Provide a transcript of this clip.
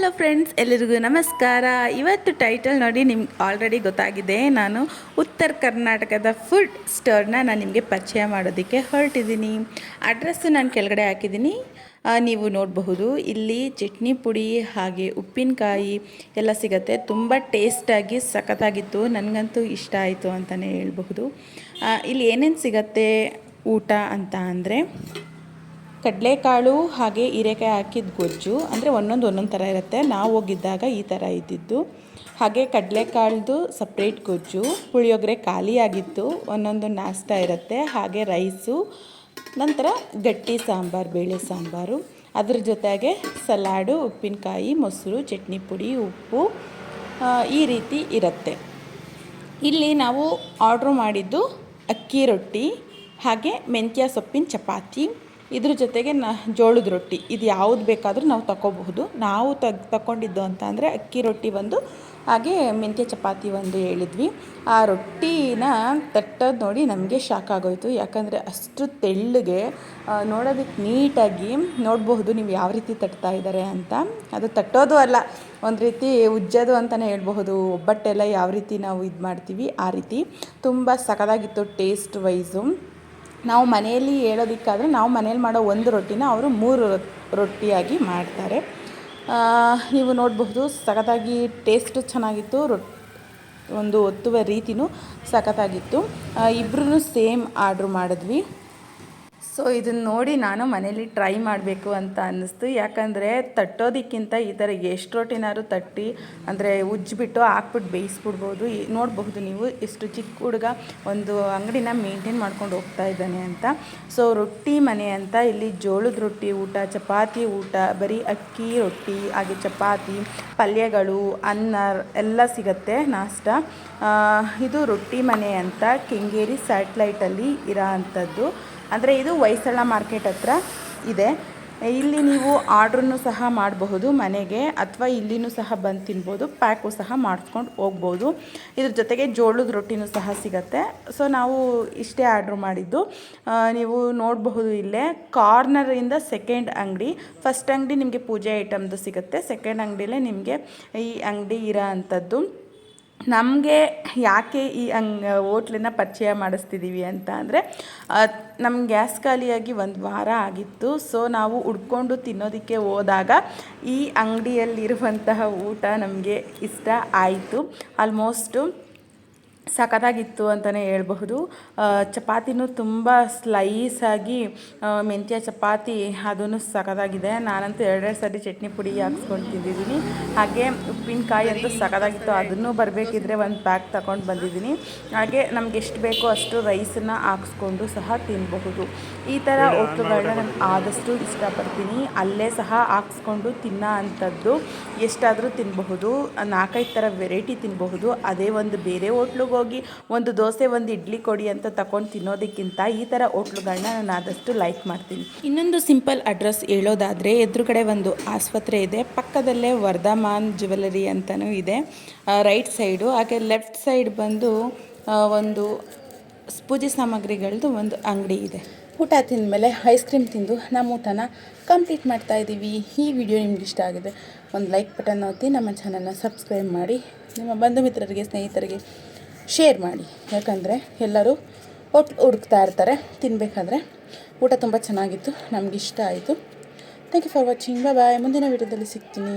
Hello friends ಎಲ್ಲರಿಗೂ ನಮಸ್ಕಾರ. ಇವತ್ತು ಟೈಟಲ್ ನೋಡಿ ನಿಮ್ಗೆ ಆಲ್ರೆಡಿ ಗೊತ್ತಾಗಿದೆ. ನಾನು ಉತ್ತರ ಕರ್ನಾಟಕದ ಫುಡ್ ಸ್ಟೋರ್ನ ನಾನು ನಿಮಗೆ ಪರಿಚಯ ಮಾಡೋದಕ್ಕೆ ಹೊರಟಿದ್ದೀನಿ. ಅಡ್ರೆಸ್ಸು ನಾನು ಕೆಳಗಡೆ ಹಾಕಿದ್ದೀನಿ. ನೀವು ನೋಡಬಹುದು. ಇಲ್ಲಿ ಚಟ್ನಿ ಪುಡಿ ಹಾಗೆ ಉಪ್ಪಿನಕಾಯಿ ಎಲ್ಲ ಸಿಗುತ್ತೆ. ತುಂಬ ಟೇಸ್ಟಾಗಿ ಸಖತ್ತಾಗಿತ್ತು. ನನಗಂತೂ ಇಷ್ಟ ಆಯಿತು ಅಂತಲೇ ಹೇಳ್ಬಹುದು. ಇಲ್ಲಿ ಏನೇನು ಸಿಗತ್ತೆ ಊಟ ಅಂತ ಅಂದರೆ ಕಡಲೆಕಾಳು ಹಾಗೆ ಹೀರೆಕಾಯಿ ಹಾಕಿದ ಗೊಜ್ಜು, ಅಂದರೆ ಒಂದೊಂದು ಒಂದೊಂದು ಥರ ಇರುತ್ತೆ. ನಾವು ಹೋಗಿದ್ದಾಗ ಈ ಥರ ಇದ್ದಿದ್ದು. ಹಾಗೆ ಕಡಲೆಕಾಳ್ದು ಸಪ್ರೇಟ್ ಗೊಜ್ಜು, ಪುಳಿಯೋಗರೆ ಖಾಲಿಯಾಗಿತ್ತು ಒಂದೊಂದು ನಾಷ್ಟ ಇರುತ್ತೆ. ಹಾಗೆ ರೈಸು ನಂತರ ಗಟ್ಟಿ ಸಾಂಬಾರು, ಬೇಳೆ ಸಾಂಬಾರು. ಅದ್ರ ಜೊತೆಗೆ ಸಲಾಡು, ಉಪ್ಪಿನಕಾಯಿ, ಮೊಸರು, ಚಟ್ನಿ ಪುಡಿ, ಉಪ್ಪು ಈ ರೀತಿ ಇರುತ್ತೆ. ಇಲ್ಲಿ ನಾವು ಆರ್ಡ್ರ್ ಮಾಡಿದ್ದು ಅಕ್ಕಿ ರೊಟ್ಟಿ, ಹಾಗೆ ಮೆಂತ್ಯ ಸೊಪ್ಪಿನ ಚಪಾತಿ. ಇದ್ರ ಜೊತೆಗೆ ನ ಜೋಳದ ರೊಟ್ಟಿ, ಇದು ಯಾವುದು ಬೇಕಾದರೂ ನಾವು ತಗೋಬಹುದು ನಾವು ತಗ್ ತಗೊಂಡಿದ್ದು ಅಂತ ಅಂದರೆ ಅಕ್ಕಿ ರೊಟ್ಟಿ ಒಂದು, ಹಾಗೆ ಮೆಂತ್ಯ ಚಪಾತಿ ಒಂದು ಹೇಳಿದ್ವಿ. ಆ ರೊಟ್ಟಿನ ತಟ್ಟೋದು ನೋಡಿ ನಮಗೆ ಶಾಕ್ ಆಗೋಯ್ತು. ಯಾಕಂದರೆ ಅಷ್ಟು ತೆಳ್ಳಗೆ ನೋಡೋದಕ್ಕೆ ನೀಟಾಗಿ ನೋಡಬಹುದು ನೀವು ಯಾವ ರೀತಿ ತಟ್ತಾ ಇದ್ದಾರೆ ಅಂತ. ಅದು ತಟ್ಟೋದು ಅಲ್ಲ, ಒಂದು ರೀತಿ ಉಜ್ಜೋದು ಅಂತಲೇ ಹೇಳ್ಬಹುದು. ಒಬ್ಬಟ್ಟೆಲ್ಲ ಯಾವ ರೀತಿ ನಾವು ಇದು ಮಾಡ್ತೀವಿ, ಆ ರೀತಿ. ತುಂಬ ಸಖದಾಗಿತ್ತು ಟೇಸ್ಟ್ ವೈಸು. ನಾವು ಮನೆಯಲ್ಲಿ ಹೇಳೋದಕ್ಕಾದರೆ ನಾವು ಮನೇಲಿ ಮಾಡೋ ಒಂದು ರೊಟ್ಟಿನ ಅವರು ಮೂರು ರೊಟ್ಟಿಯಾಗಿ ಮಾಡ್ತಾರೆ. ನೀವು ನೋಡಬಹುದು ಸಖತ್ತಾಗಿ ಟೇಸ್ಟು ಚೆನ್ನಾಗಿತ್ತು ರೊಟ್ಟಿ ಒಂದು ಒತ್ತುವ ರೀತಿನೂ ಸಖತ್ತಾಗಿತ್ತು. ಇಬ್ಬರೂ ಸೇಮ್ ಆರ್ಡ್ರ್ ಮಾಡಿದ್ವಿ. ಸೊ ಇದನ್ನು ನೋಡಿ ನಾನು ಮನೇಲಿ ಟ್ರೈ ಮಾಡಬೇಕು ಅಂತ ಅನ್ನಿಸ್ತು. ಯಾಕಂದರೆ ತಟ್ಟೋದಕ್ಕಿಂತ ಈ ಥರ ಎಷ್ಟು ರೊಟ್ಟಿನಾದ್ರು ತಟ್ಟಿ, ಅಂದರೆ ಉಜ್ಜಿಬಿಟ್ಟು ಹಾಕ್ಬಿಟ್ಟು ಬೇಯಿಸ್ಬಿಡ್ಬೋದು. ನೋಡಬಹುದು ನೀವು ಇಷ್ಟು ಚಿಕ್ಕ ಹುಡುಗ ಒಂದು ಅಂಗಡಿನ ಮೇಂಟೈನ್ ಮಾಡ್ಕೊಂಡು ಹೋಗ್ತಾ ಇದ್ದಾನೆ ಅಂತ. ಸೊ ರೊಟ್ಟಿ ಮನೆ ಅಂತ ಇಲ್ಲಿ ಜೋಳದ ರೊಟ್ಟಿ ಊಟ, ಚಪಾತಿ ಊಟ, ಬರೀ ಅಕ್ಕಿ ರೊಟ್ಟಿ, ಹಾಗೆ ಚಪಾತಿ, ಪಲ್ಯಗಳು, ಅನ್ನ ಎಲ್ಲ ಸಿಗತ್ತೆ ನಾಷ್ಟ. ಇದು ರೊಟ್ಟಿ ಮನೆ ಅಂತ ಕೆಂಗೇರಿ ಸ್ಯಾಟ್ಲೈಟಲ್ಲಿ ಇರೋ ಅಂಥದ್ದು. ಅಂದರೆ ಇದು ಹೊಯ್ಸಳ ಮಾರ್ಕೆಟ್ ಹತ್ರ ಇದೆ. ಇಲ್ಲಿ ನೀವು ಆರ್ಡ್ರನ್ನು ಸಹ ಮಾಡಬಹುದು ಮನೆಗೆ, ಅಥವಾ ಇಲ್ಲಿನೂ ಸಹ ಬಂದು ತಿನ್ಬೋದು, ಪ್ಯಾಕು ಸಹ ಮಾಡಿಸ್ಕೊಂಡು ಹೋಗ್ಬೋದು. ಇದ್ರ ಜೊತೆಗೆ ಜೋಳದ ರೊಟ್ಟಿನೂ ಸಹ ಸಿಗತ್ತೆ. ಸೊ ನಾವು ಇಷ್ಟೇ ಆರ್ಡ್ರ್ ಮಾಡಿದ್ದು. ನೀವು ನೋಡಬಹುದು ಇಲ್ಲೇ ಕಾರ್ನರಿಂದ ಸೆಕೆಂಡ್ ಅಂಗಡಿ. ಫಸ್ಟ್ ಅಂಗಡಿ ನಿಮಗೆ ಪೂಜೆ ಐಟಮ್ದು ಸಿಗುತ್ತೆ. ಸೆಕೆಂಡ್ ಅಂಗಡಿಲೇ ನಿಮಗೆ ಈ ಅಂಗಡಿ ಇರೋ ನಮಗೆ ಯಾಕೆ ಈ ಹಂಗ್ ಹೋಟ್ಲನ್ನ ಪರಿಚಯ ಮಾಡಿಸ್ತಿದ್ದೀವಿ ಅಂತ ಅಂದರೆ ನಮ್ಮ ಗ್ಯಾಸ್ ಖಾಲಿಯಾಗಿ ಒಂದು ವಾರ ಆಗಿತ್ತು, ಸೊ ನಾವು ಉಡ್ಕೊಂಡು ತಿನ್ನೋದಕ್ಕೆ ಹೋದಾಗ ಈ ಅಂಗಡಿಯಲ್ಲಿರುವಂತಹ ಊಟ ನಮಗೆ ಇಷ್ಟ ಆಯಿತು. ಆಲ್ಮೋಸ್ಟು ಸಖತ್ತಾಗಿತ್ತು ಅಂತಲೇ ಹೇಳ್ಬಹುದು. ಚಪಾತಿನೂ ತುಂಬ ಸ್ಲೈಸಾಗಿ ಮೆಂತ್ಯ ಚಪಾತಿ ಅದೂ ಸಖತ್ತಾಗಿದೆ. ನಾನಂತೂ ಎರಡೆರಡು ಸರಿ ಚಟ್ನಿ ಪುಡಿ ಹಾಕ್ಸ್ಕೊಂಡು ತಿಂದಿದ್ದೀನಿ. ಹಾಗೆ ಉಪ್ಪಿನಕಾಯಿ ಅಂತೂ ಸಖತ್ತಾಗಿತ್ತು. ಅದನ್ನು ಬರಬೇಕಿದ್ರೆ ಒಂದು ಪ್ಯಾಕ್ ತಗೊಂಡು ಬಂದಿದ್ದೀನಿ. ಹಾಗೆ ನಮ್ಗೆ ಎಷ್ಟು ಬೇಕೋ ಅಷ್ಟು ರೈಸನ್ನು ಹಾಕ್ಸ್ಕೊಂಡು ಸಹ ತಿನ್ನಬಹುದು ಈ ಥರ ಹೋಟ್ಲುಗಳನ್ನ ನಾನು ಆದಷ್ಟು ಇಷ್ಟಪಡ್ತೀನಿ. ಅಲ್ಲೇ ಸಹ ಹಾಕ್ಸ್ಕೊಂಡು ತಿನ್ನೋ ಅಂಥದ್ದು ಎಷ್ಟಾದರೂ ತಿನ್ನಬಹುದು ನಾಲ್ಕೈದು ಥರ ವೆರೈಟಿ ತಿನ್ನಬಹುದು ಅದೇ ಒಂದು ಬೇರೆ ಹೋಟ್ಲಿಗೆ ಹೋಗಿ ಒಂದು ದೋಸೆ, ಒಂದು ಇಡ್ಲಿ ಕೊಡಿ ಅಂತ ತಗೊಂಡು ತಿನ್ನೋದಕ್ಕಿಂತ ಈ ಥರ ಹೋಟ್ಲುಗಳನ್ನ ನಾನು ಆದಷ್ಟು ಲೈಕ್ ಮಾಡ್ತೀನಿ. ಇನ್ನೊಂದು ಸಿಂಪಲ್ ಅಡ್ರೆಸ್ ಹೇಳೋದಾದರೆ ಎದುರುಗಡೆ ಒಂದು ಆಸ್ಪತ್ರೆ ಇದೆ. ಪಕ್ಕದಲ್ಲೇ ವರ್ಧಮಾನ್ ಜ್ಯುವೆಲರಿ ಅಂತಲೂ ಇದೆ. ರೈಟ್ ಸೈಡು ಹಾಗೆ ಲೆಫ್ಟ್ ಸೈಡ್ ಬಂದು ಒಂದು ಪೂಜೆ ಸಾಮಗ್ರಿಗಳದ್ದು ಒಂದು ಅಂಗಡಿ ಇದೆ. ಊಟ ತಿಂದಮೇಲೆ ಐಸ್ ಕ್ರೀಮ್ ತಿಂದು ನಮ್ಮ ಊಟನ ಕಂಪ್ಲೀಟ್ ಮಾಡ್ತಾ ಇದ್ದೀವಿ ಈ ವಿಡಿಯೋ ನಿಮ್ಗೆ ಇಷ್ಟ ಆಗಿದೆ, ಒಂದು ಲೈಕ್ ಬಟನ್ ಒತ್ತಿ ನಮ್ಮ ಚಾನಲ್ನ ಸಬ್ಸ್ಕ್ರೈಬ್ ಮಾಡಿ. ನಿಮ್ಮ ಬಂಧು ಮಿತ್ರರಿಗೆ, ಸ್ನೇಹಿತರಿಗೆ ಶೇರ್ ಮಾಡಿ. ಯಾಕಂದರೆ ಎಲ್ಲರೂ ಒಟ್ಟು ಹುಡುಕ್ತಾ ಇರ್ತಾರೆ. ತಿನ್ನಬೇಕಾದ್ರೆ ಊಟ ತುಂಬ ಚೆನ್ನಾಗಿತ್ತು. ನಮಗಿಷ್ಟ ಆಯಿತು. Thank you for watching bye ಮುಂದಿನ ವೀಡಿಯೋದಲ್ಲಿ ಸಿಗ್ತೀನಿ.